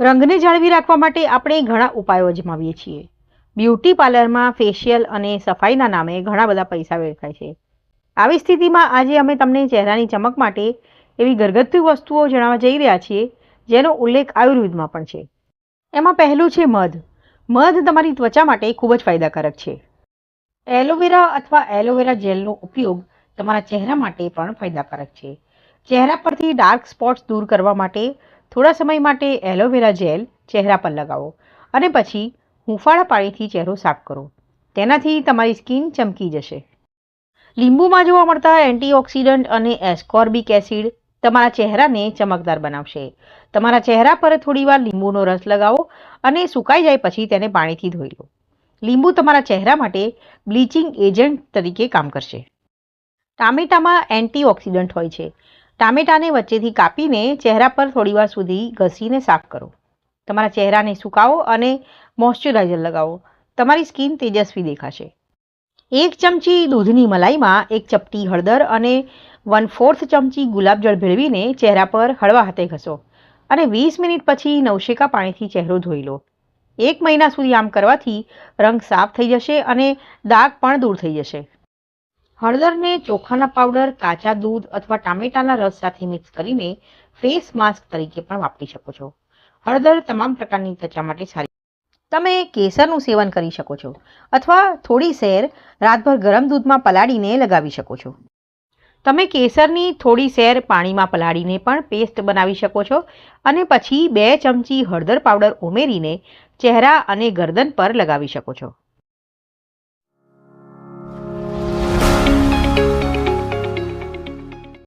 રંગને જાળવી રાખવા માટે આપણે ઘણા ઉપાયો અજમાવીએ છીએ. બ્યુટી પાર્લરમાં ફેશિયલ અને સફાઈના નામે ઘણા બધા પૈસા વેડફાય છે. આવી સ્થિતિમાં આજે અમે તમને ચહેરાની ચમક માટે એવી ઘરગથ્થુ વસ્તુઓ જણાવવા જઈ રહ્યા છીએ, જેનો ઉલ્લેખ આયુર્વેદમાં પણ છે. એમાં પહેલું છે મધ. મધ તમારી ત્વચા માટે ખૂબ જ ફાયદાકારક છે. એલોવેરા અથવા એલોવેરા જેલનો ઉપયોગ તમારા ચહેરા માટે પણ ફાયદાકારક છે. ચહેરા પરથી ડાર્ક સ્પોટ્સ દૂર કરવા માટે થોડા સમય માટે એલોવેરા જેલ ચહેરા પર લગાવો અને પછી હૂંફાળા પાણીથી ચહેરો સાફ કરો. તેનાથી તમારી સ્કિન ચમકી જશે. લીંબુમાં જોવા મળતા એન્ટીઓક્સિડન્ટ અને એસ્કોર્બિક એસિડ તમારા ચહેરાને ચમકદાર બનાવશે. તમારા ચહેરા પર થોડીવાર લીંબુનો રસ લગાવો અને સુકાઈ જાય પછી તેને પાણીથી ધોઈ લો. લીંબુ તમારા ચહેરા માટે બ્લીચિંગ એજન્ટ તરીકે કામ કરશે. ટામેટામાં એન્ટીઓક્સિડન્ટ હોય છે. ટામેટાને વચ્ચેથી કાપીને ચહેરા પર થોડીવાર સુધી ઘસીને સાફ કરો. તમારા ચહેરાને સુકાવો અને મોઇશ્ચરાઇઝર લગાવો. તમારી સ્કિન તેજસ્વી દેખાશે. એક ચમચી દૂધની મલાઈમાં એક ચપટી હળદર અને વન ફોર્થ ચમચી ગુલાબજળ ભેળવીને ચહેરા પર હળવા હાથે ઘસો અને વીસ મિનિટ પછી નવશેકા પાણીથી ચહેરો ધોઈ લો. એક મહિના સુધી આમ કરવાથી રંગ સાફ થઈ જશે અને દાગ પણ દૂર થઈ જશે. હળદરને ચોખાના પાવડર, કાચા દૂધ અથવા ટામેટાના રસ સાથે મિક્સ કરીને ફેસ માસ્ક તરીકે પણ વાપરી શકો છો. હળદર તમામ પ્રકારની ત્વચા માટે સારી તમે કેસરનું સેવન કરી શકો છો અથવા થોડી સેર રાતભર ગરમ દૂધમાં પલાળીને લગાવી શકો છો. તમે કેસરની થોડી સેર પાણીમાં પલાળીને પણ પેસ્ટ બનાવી શકો છો અને પછી બે ચમચી હળદર પાવડર ઉમેરીને ચહેરા અને ગરદન પર લગાવી શકો છો.